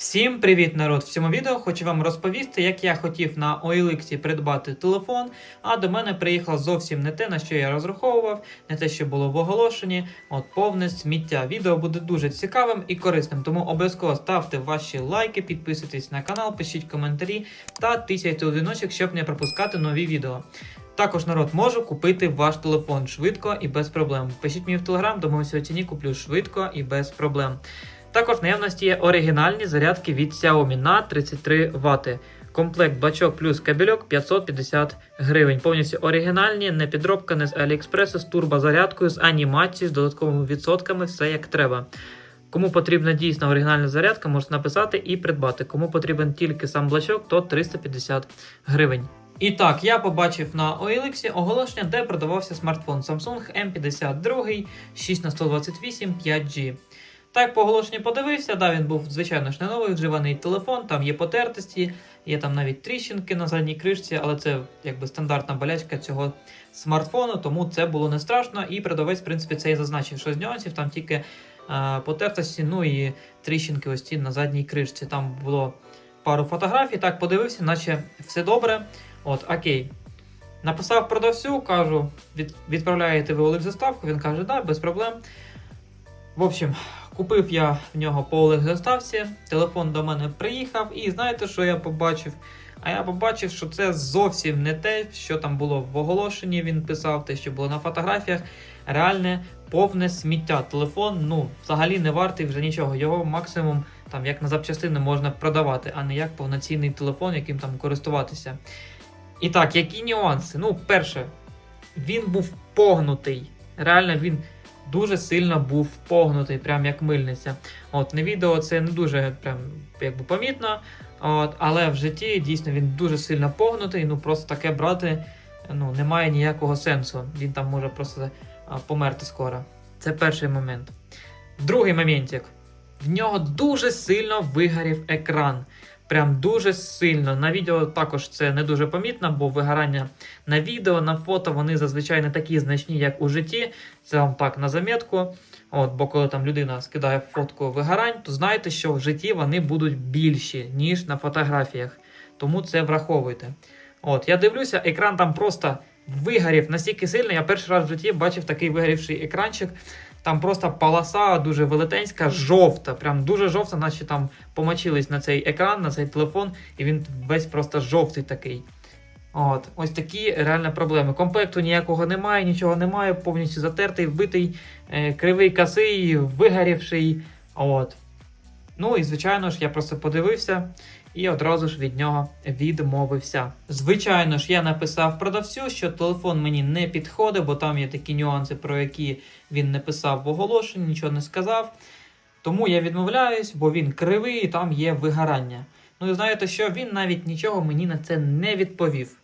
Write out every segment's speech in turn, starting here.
Всім привіт, народ! В цьому відео хочу вам розповісти, як я хотів на OLX придбати телефон, а до мене приїхало зовсім не те, на що я розраховував, не те, що було в оголошенні. От повне сміття. Відео буде дуже цікавим і корисним, тому обов'язково ставте ваші лайки, підписуйтесь на канал, пишіть коментарі та тисяйте дзвіночок, щоб не пропускати нові відео. Також народ можу купити ваш телефон швидко і без проблем. Пишіть мені в телеграм, домовимося у ціні, куплю швидко і без проблем. Також наявності є оригінальні зарядки від Xiaomi на 33 Вт. Комплект бачок плюс кабельок 550 гривень. Повністю оригінальні, не підробка, не з Аліекспресу, з турбозарядкою, з анімацією, з додатковими відсотками, все як треба. Кому потрібна дійсна оригінальна зарядка, можете написати і придбати. Кому потрібен тільки сам блачок, то 350 гривень. І так, я побачив на OLX оголошення, де продавався смартфон Samsung M52 6 на 128 5G. Так, по оголошенню подивився, да, він був, звичайно ж, не новий вживаний телефон, там є потертості, є там навіть тріщинки на задній кришці, але це якби стандартна болячка цього смартфону, тому це було не страшно. І продавець, в принципі, це і зазначив, що з нюансів там тільки е, потертості, ну і тріщинки ось ці на задній кришці. Там було пару фотографій, так подивився, наче все добре. От, окей. Написав продавцю, кажу, від, відправляєте ви Олег заставку. Він каже, да, без проблем. В общем, купив я в нього по Олег телефон до мене приїхав, і знаєте, що я побачив? А я побачив, що це зовсім не те, що там було в оголошенні. Він писав, те, що було на фотографіях. Реальне повне сміття. Телефон, ну, взагалі не вартий вже нічого. Його максимум там як на запчастини можна продавати, а не як повноцінний телефон, яким там користуватися. І так, які нюанси? Ну, перше, він був погнутий. Реально, він дуже сильно був погнутий, прям як мильниця. От на відео це не дуже прям якби помітно. От, але в житті дійсно він дуже сильно погнутий. Ну просто таке брати ну, немає ніякого сенсу. Він там може просто а, померти скоро. Це перший момент. Другий моментик. В нього дуже сильно вигорів екран. Прям дуже сильно. На відео також це не дуже помітно, бо вигорання на відео, на фото вони зазвичай не такі значні, як у житті. Це вам так на замітку. От, бо коли там людина скидає фотку вигорань, то знайте, що в житті вони будуть більші, ніж на фотографіях. Тому це враховуйте. От, я дивлюся, екран там просто вигорів настільки сильно. Я перший раз в житті бачив такий вигорівший екранчик. Там просто полоса дуже велетенська, жовта, прям дуже жовта, наче там помочились на цей екран, на цей телефон, і він весь просто жовтий такий. От, ось такі реальні проблеми. Комплекту ніякого немає, нічого немає, повністю затертий, вбитий, е, кривий косий, вигорівший. От. Ну і звичайно ж, я просто подивився і одразу ж від нього відмовився. Звичайно ж, я написав продавцю, що телефон мені не підходить, бо там є такі нюанси, про які він не писав в оголошенні, нічого не сказав. Тому я відмовляюсь, бо він кривий і там є вигорання. Ну і знаєте що, він навіть нічого мені на це не відповів.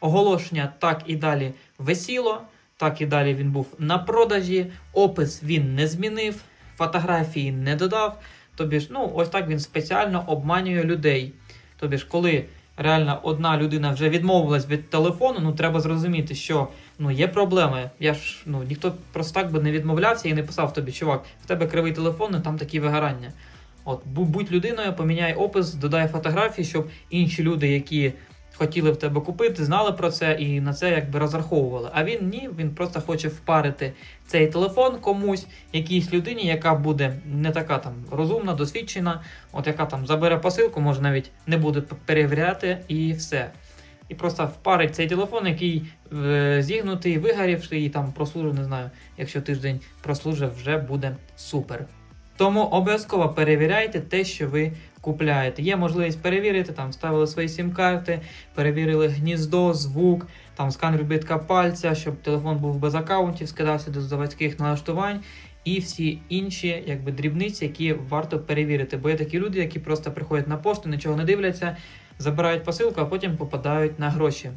Оголошення так і далі висіло, так і далі він був на продажі, опис він не змінив, фотографії не додав. Тобі ж, ну, ось так він спеціально обманює людей. Тобі ж, коли реально одна людина вже відмовилась від телефону, ну треба зрозуміти, що ну, є проблеми. Я ж ну, ніхто просто так би не відмовлявся і не писав тобі, чувак, в тебе кривий телефон, і там такі вигорання. От, будь людиною, поміняй опис, додай фотографії, щоб інші люди, які хотіли в тебе купити, знали про це і на це якби розраховували. А він ні, він просто хоче впарити цей телефон комусь, якійсь людині, яка буде не така там розумна, досвідчена, от яка там забере посилку, може навіть не буде перевіряти і все. І просто впарить цей телефон, який е, зігнутий, вигорівший і там прослужив, не знаю, якщо тиждень прослужив, вже буде супер. Тому обов'язково перевіряйте те, що ви купляєте. Є можливість перевірити, там ставили свої сім-карти, перевірили гніздо, звук, там сканер відбитка пальця, щоб телефон був без аккаунтів, скидався до заводських налаштувань. І всі інші якби, дрібниці, які варто перевірити. Бо є такі люди, які просто приходять на пошту, нічого не дивляться, забирають посилку, а потім попадають на гроші.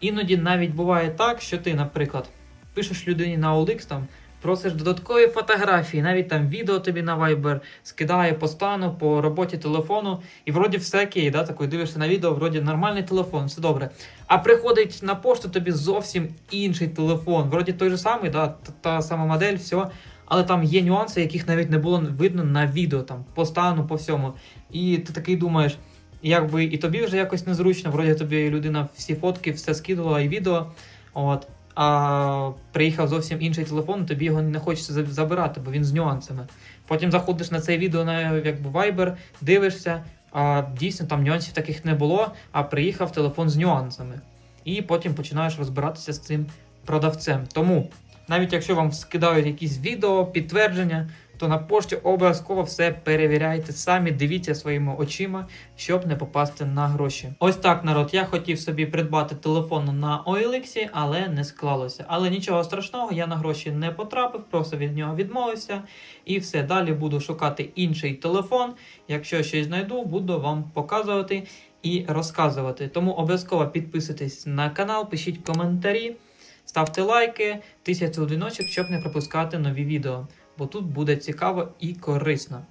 Іноді навіть буває так, що ти, наприклад, пишеш людині на OLX, там, просиш додаткові фотографії, навіть там відео тобі на Viber скидає по стану, по роботі телефону, і вроді все окей, да, такий дивишся на відео, вроді нормальний телефон, все добре. А приходить на пошту тобі зовсім інший телефон, вроді той же самий, да, та, сама модель, все, Але там є нюанси, яких навіть не було видно на відео, там по стану, по всьому. І ти такий думаєш, якби і тобі вже якось незручно, вроді тобі людина всі фотки, все скидувала і відео. От. А приїхав зовсім інший телефон, тобі його не хочеться забирати, бо він з нюансами. Потім заходиш на це відео на якби Viber, дивишся, а дійсно там нюансів таких не було, а приїхав телефон з нюансами. І потім починаєш розбиратися з цим продавцем. Тому, навіть якщо вам скидають якісь відео, підтвердження, то на пошті обов'язково все перевіряйте самі, дивіться своїми очима, щоб не попасти на гроші. Ось так, народ. Я хотів собі придбати телефон на OLX, але не склалося. Але нічого страшного, я на гроші не потрапив, просто від нього відмовився. І все, далі буду шукати інший телефон. Якщо щось знайду, буду вам показувати і розказувати. Тому обов'язково підписуйтесь на канал, пишіть коментарі, ставте лайки, тисячу одиночок, щоб не пропускати нові відео. Бо тут буде цікаво і корисно.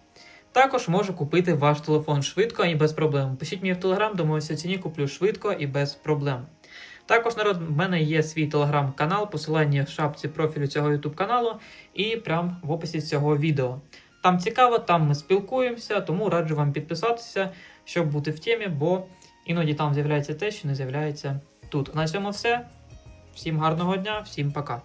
Також можу купити ваш телефон швидко і без проблем. Пишіть мені в телеграм, домовився ціні, куплю швидко і без проблем. Також, народ, в мене є свій телеграм-канал, посилання в шапці профілю цього YouTube каналу і прямо в описі цього відео. Там цікаво, там ми спілкуємося, тому раджу вам підписатися, щоб бути в темі, бо іноді там з'являється те, що не з'являється тут. На цьому все. Всім гарного дня, всім пока.